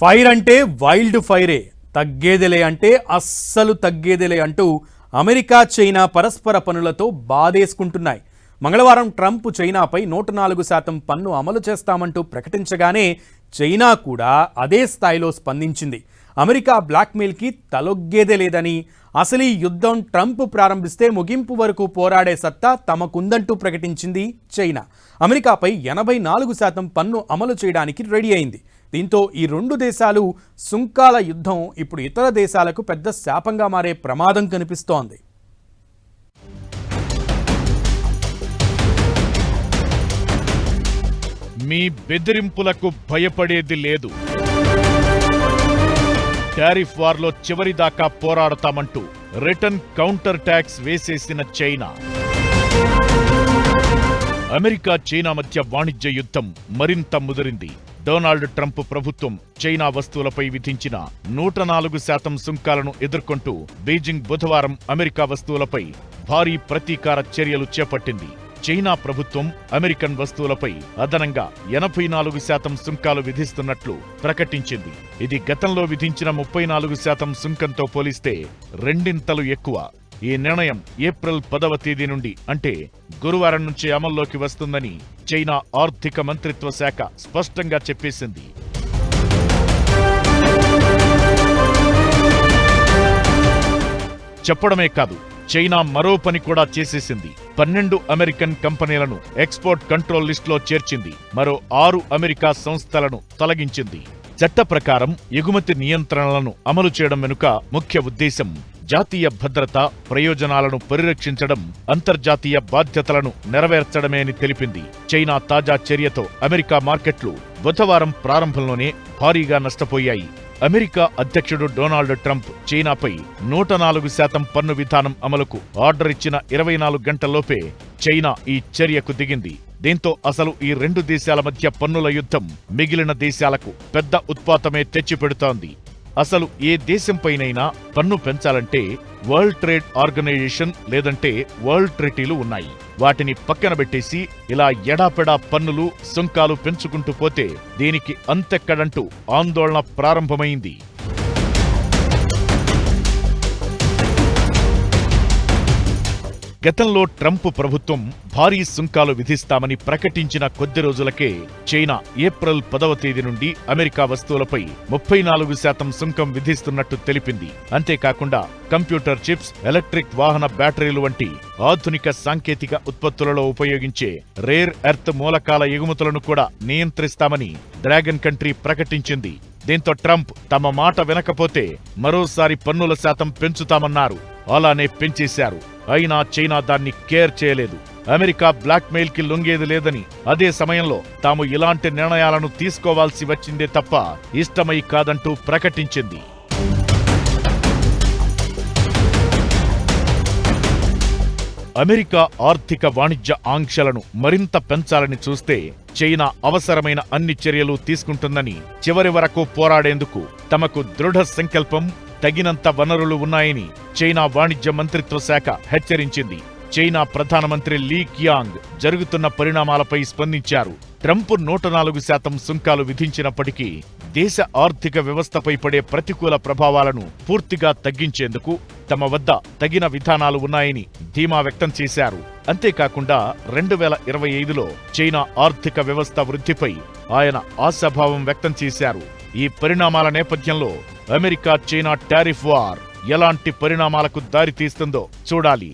Fire అంటే wild ఫైరే తగ్గేదిలే అంటే అస్సలు తగ్గేదిలే అంటూ అమెరికా చైనా పరస్పర పనులతో బాధేసుకుంటున్నాయి. మంగళవారం ట్రంప్ చైనాపై నూట నాలుగు శాతం పన్ను అమలు చేస్తామంటూ ప్రకటించగానే చైనా కూడా అదే స్థాయిలో స్పందించింది. అమెరికా బ్లాక్మెయిల్కి తలొగ్గేదే లేదని అసలు ఈ యుద్ధం ట్రంప్ ప్రారంభిస్తే ముగింపు వరకు పోరాడే సత్తా తమకుందంటూ ప్రకటించింది చైనా. అమెరికాపై ఎనభై నాలుగు శాతం పన్ను అమలు చేయడానికి రెడీ అయింది. దీంతో ఈ రెండు దేశాలు సుంకాల యుద్ధం ఇప్పుడు ఇతర దేశాలకు పెద్ద శాపంగా మారే ప్రమాదం కనిపిస్తోంది. మీ బెదిరింపులకు భయపడేది లేదు. టారిఫ్ వార్లో చివరిదాకా పోరాడతామంటూ రిటర్న్ కౌంటర్ ట్యాక్స్ వేసేసిన చైనా. అమెరికా చైనా మధ్య వాణిజ్య యుద్ధం మరింత ముదిరింది. డొనాల్డ్ ట్రంప్ ప్రభుత్వం చైనా వస్తువులపై విధించిన నూట నాలుగు శాతం సుంకాలను ఎదుర్కొంటూ బీజింగ్ బుధవారం అమెరికా వస్తువులపై భారీ ప్రతీకార చర్యలు చేపట్టింది. చైనా ప్రభుత్వం అమెరికన్ వస్తువులపై అదనంగా ఎనభై నాలుగు శాతం సుంకాలు విధిస్తున్నట్లు ప్రకటించింది. ఇది గతంలో విధించిన ముప్పై నాలుగు శాతం సుంకంతో పోలిస్తే రెండింతలు ఎక్కువ. ఈ నిర్ణయం ఏప్రిల్ పదవ తేదీ నుండి అంటే గురువారం నుంచి అమల్లోకి వస్తుందని చైనా ఆర్థిక మంత్రిత్వ శాఖ స్పష్టంగా చెప్పేసింది. చెప్పడమే కాదు చైనా మరో పని కూడా చేసేసింది. పన్నెండు అమెరికన్ కంపెనీలను ఎక్స్పోర్ట్ కంట్రోల్ లిస్టులో చేర్చింది. మరో ఆరు అమెరికా సంస్థలను తొలగించింది. చట్ట ప్రకారం ఎగుమతి నియంత్రణలను అమలు చేయడం వెనుక ముఖ్య ఉద్దేశం జాతీయ భద్రత ప్రయోజనాలను పరిరక్షించడం అంతర్జాతీయ బాధ్యతలను నెరవేర్చడమే అని తెలిపింది. చైనా తాజా చర్యతో అమెరికా మార్కెట్లు బుధవారం ప్రారంభంలోనే భారీగా నష్టపోయాయి. అమెరికా అధ్యక్షుడు డొనాల్డ్ ట్రంప్ చైనాపై నూట నాలుగు శాతం పన్ను విధానం అమలుకు ఆర్డర్ ఇచ్చిన ఇరవై నాలుగు గంటల్లోపే చైనా ఈ చర్యకు దిగింది. దీంతో అసలు ఈ రెండు దేశాల మధ్య పన్నుల యుద్ధం మిగిలిన దేశాలకు పెద్ద ఉత్పాతమే తెచ్చిపెడుతోంది. అసలు ఏ దేశంపైనైనా పన్ను పెంచాలంటే వరల్డ్ ట్రేడ్ ఆర్గనైజేషన్ లేదంటే వరల్డ్ ట్రిటీలు ఉన్నాయి. వాటిని పక్కన పెట్టేసి ఇలా ఎడాపెడా పన్నులు సుంకాలు పెంచుకుంటూ పోతే దీనికి అంతెక్కడంటూ ఆందోళన ప్రారంభమైంది. గతంలో ట్రంప్ ప్రభుత్వం భారీ సుంకాలు విధిస్తామని ప్రకటించిన కొద్ది రోజులకే చైనా ఏప్రిల్ పదవ తేదీ నుండి అమెరికా వస్తువులపై ముప్పై నాలుగు శాతం సుంకం విధిస్తున్నట్టు తెలిపింది. అంతేకాకుండా కంప్యూటర్ చిప్స్ ఎలక్ట్రిక్ వాహన బ్యాటరీలు వంటి ఆధునిక సాంకేతిక ఉత్పత్తులలో ఉపయోగించే రేర్ ఎర్త్ మూలకాల ఎగుమతులను కూడా నియంత్రిస్తామని డ్రాగన్ కంట్రీ ప్రకటించింది. దీంతో ట్రంప్ తమ మాట వినకపోతే మరోసారి పన్నుల శాతం పెంచుతామన్నారు. అలానే పెంచేశారు. అయినా చైనా దాన్ని కేర్ చేయలేదు. అమెరికా బ్లాక్మెయిల్కి లొంగేది లేదని అదే సమయంలో తాము ఇలాంటి నిర్ణయాలను తీసుకోవాల్సి వచ్చిందే తప్ప ఇష్టమై కాదంటూ ప్రకటించింది. అమెరికా ఆర్థిక వాణిజ్య ఆంక్షలను మరింత పెంచాలని చూస్తే చైనా అవసరమైన అన్ని చర్యలు తీసుకుంటుందని చివరి వరకు పోరాడేందుకు తమకు దృఢ సంకల్పం తగినంత వనరులు ఉన్నాయని చైనా వాణిజ్య మంత్రిత్వ శాఖ హెచ్చరించింది. చైనా ప్రధానమంత్రి లీ కియాంగ్ జరుగుతున్న పరిణామాలపై స్పందించారు. ట్రంప్ నూట నాలుగు శాతం సుంకాలు విధించినప్పటికీ దేశ ఆర్థిక వ్యవస్థపై పడే ప్రతికూల ప్రభావాలను పూర్తిగా తగ్గించేందుకు తమ వద్ద తగిన విధానాలు ఉన్నాయని ధీమా వ్యక్తం చేశారు. అంతేకాకుండా రెండు వేల ఇరవై ఐదులో చైనా ఆర్థిక వ్యవస్థ వృద్ధిపై ఆయన ఆశాభావం వ్యక్తం చేశారు. ఈ పరిణామాల నేపథ్యంలో అమెరికా చైనా టారిఫ్ వార్ ఎలాంటి పరిణామాలకు దారితీస్తుందో చూడాలి.